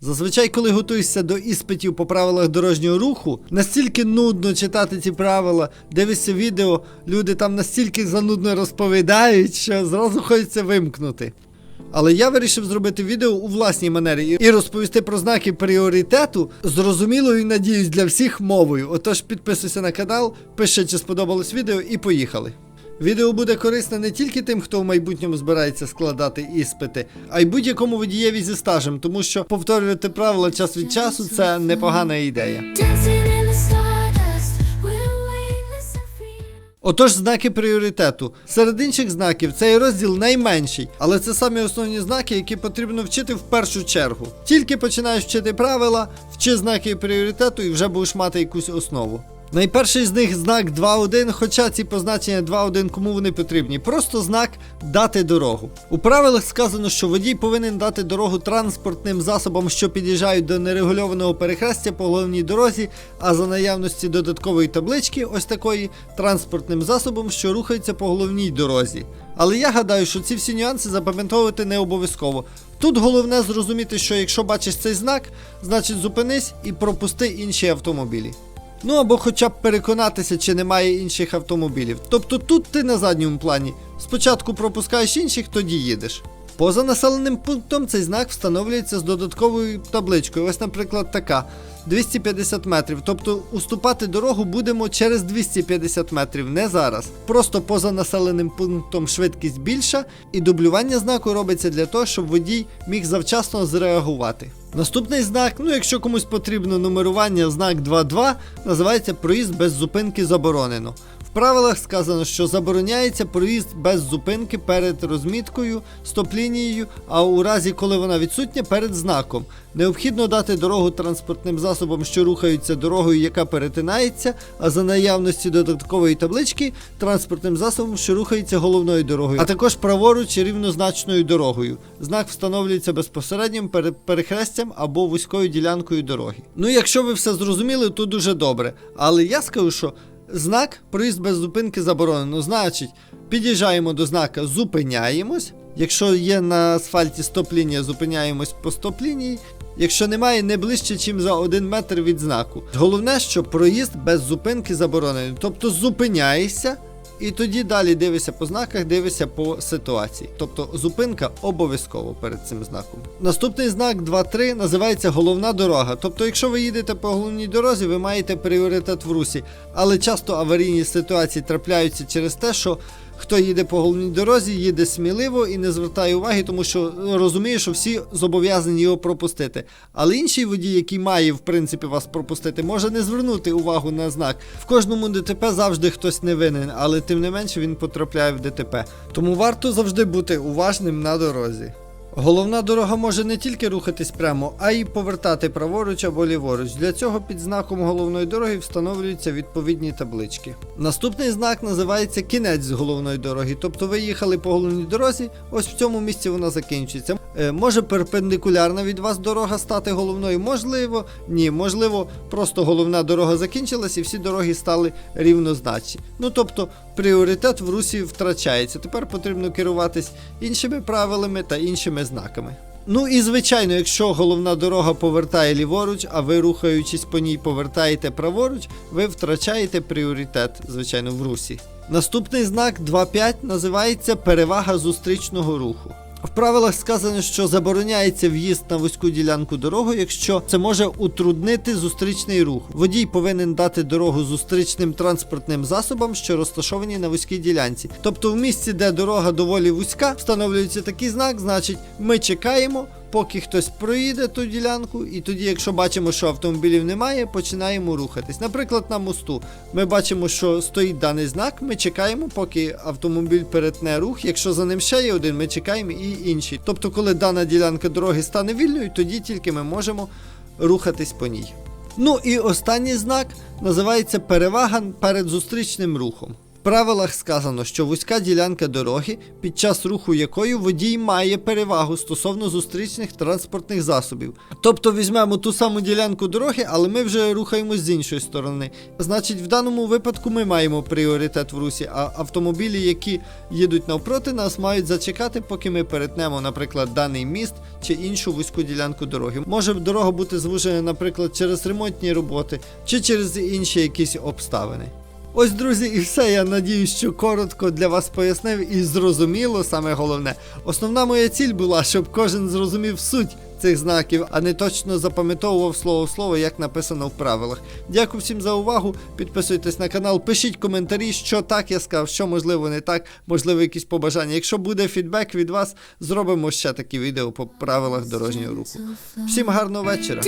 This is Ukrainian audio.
Зазвичай, коли готуєшся до іспитів по правилах дорожнього руху, настільки нудно читати ці правила, дивишся відео, люди там настільки занудно розповідають, що зразу хочеться вимкнути. Але я вирішив зробити відео у власній манері і- розповісти про знаки пріоритету зрозумілою, надіюсь, для всіх мовою. Отож, підписуйся на канал, пиши, чи сподобалось відео, і поїхали. Відео буде корисне не тільки тим, хто в майбутньому збирається складати іспити, а й будь-якому водієві зі стажем, тому що повторювати правила час від часу це непогана ідея. Отож, знаки пріоритету. Серед інших знаків цей розділ найменший, але це самі основні знаки, які потрібно вчити в першу чергу. Тільки починаєш вчити правила, вчи знаки пріоритету і вже будеш мати якусь основу. Найперший з них знак 2.1, хоча ці позначення 2.1 кому вони потрібні. Просто знак дати дорогу. У правилах сказано, що водій повинен дати дорогу транспортним засобам, що під'їжджають до нерегульованого перехрестя по головній дорозі, а за наявності додаткової таблички, ось такої, транспортним засобом, що рухається по головній дорозі. Але я гадаю, що ці всі нюанси запам'ятовувати не обов'язково. Тут головне зрозуміти, що якщо бачиш цей знак, значить зупинись і пропусти інші автомобілі. Ну або хоча б переконатися, чи немає інших автомобілів. Тобто тут ти на задньому плані. Спочатку пропускаєш інших, тоді їдеш. Поза населеним пунктом цей знак встановлюється з додатковою табличкою. Ось, наприклад, така. 250 метрів. Тобто уступати дорогу будемо через 250 метрів, не зараз. Просто поза населеним пунктом швидкість більша, і дублювання знаку робиться для того, щоб водій міг завчасно зреагувати. Наступний знак, ну якщо комусь потрібно нумерування, знак 2.2, називається проїзд без зупинки заборонено. Правилах сказано, що забороняється проїзд без зупинки перед розміткою, стоп-лінією, а у разі, коли вона відсутня, перед знаком. Необхідно дати дорогу транспортним засобам, що рухаються дорогою, яка перетинається, а за наявності додаткової таблички транспортним засобом, що рухається головною дорогою, а також праворуч рівнозначною дорогою. Знак встановлюється безпосередньо перед перехрестям або вузькою ділянкою дороги. Ну, якщо ви все зрозуміли, то дуже добре. Але я скажу, що знак проїзд без зупинки заборонено. Значить, під'їжджаємо до знака, зупиняємось. Якщо є на асфальті стоп-лінія, зупиняємось по стоп-лінії. Якщо немає, не ближче, ніж за один метр від знаку. Головне, що проїзд без зупинки заборонений. Тобто зупиняєшся, і тоді далі дивишся по знаках, дивишся по ситуації. Тобто зупинка обов'язково перед цим знаком. Наступний знак 2.3 називається головна дорога. Тобто, якщо ви їдете по головній дорозі, ви маєте пріоритет в русі. Але часто аварійні ситуації трапляються через те, що хто їде по головній дорозі, їде сміливо і не звертає уваги, тому що розуміє, що всі зобов'язані його пропустити. Але інший водій, який має в принципі вас пропустити, може не звернути увагу на знак. В кожному ДТП завжди хтось не винен, але тим не менше він потрапляє в ДТП. Тому варто завжди бути уважним на дорозі. Головна дорога може не тільки рухатись прямо, а й повертати праворуч або ліворуч. Для цього під знаком головної дороги встановлюються відповідні таблички. Наступний знак називається кінець головної дороги. Тобто ви їхали по головній дорозі, ось в цьому місці вона закінчується. Е, може перпендикулярна від вас дорога стати головною? Можливо, ні, можливо, просто головна дорога закінчилась і всі дороги стали рівнозначні. Ну тобто пріоритет в русі втрачається. Тепер потрібно керуватись іншими правилами та іншими знаками. Ну і звичайно, якщо головна дорога повертає ліворуч, а ви рухаючись по ній повертаєте праворуч, ви втрачаєте пріоритет, звичайно, в русі. Наступний знак 2.5 називається перевага зустрічного руху. В правилах сказано, що забороняється в'їзд на вузьку ділянку дороги, якщо це може утруднити зустрічний рух. Водій повинен дати дорогу зустрічним транспортним засобам, що розташовані на вузькій ділянці. Тобто в місці, де дорога доволі вузька, встановлюється такий знак, значить ми чекаємо. Поки хтось проїде ту ділянку, і тоді, якщо бачимо, що автомобілів немає, починаємо рухатись. Наприклад, на мосту ми бачимо, що стоїть даний знак, ми чекаємо, поки автомобіль перетне рух. Якщо за ним ще є один, ми чекаємо і інший. Тобто, коли дана ділянка дороги стане вільною, тоді тільки ми можемо рухатись по ній. Ну і останній знак називається перевага перед зустрічним рухом. Правилах сказано, що вузька ділянка дороги, під час руху якої водій має перевагу стосовно зустрічних транспортних засобів. Тобто візьмемо ту саму ділянку дороги, але ми вже рухаємось з іншої сторони. Значить, в даному випадку ми маємо пріоритет в русі, а автомобілі, які їдуть навпроти нас, мають зачекати, поки ми перетнемо, наприклад, даний міст чи іншу вузьку ділянку дороги. Може дорога бути звужена, наприклад, через ремонтні роботи чи через інші якісь обставини. Ось, друзі, і все. Я надіюсь, що коротко для вас пояснив і зрозуміло саме головне. Основна моя ціль була, щоб кожен зрозумів суть цих знаків, а не точно запам'ятовував слово слово, як написано в правилах. Дякую всім за увагу. Підписуйтесь на канал, пишіть коментарі, що так я сказав, що можливо не так, можливо, якісь побажання. Якщо буде фідбек від вас, зробимо ще такі відео по правилах дорожнього руху. Всім гарного вечора.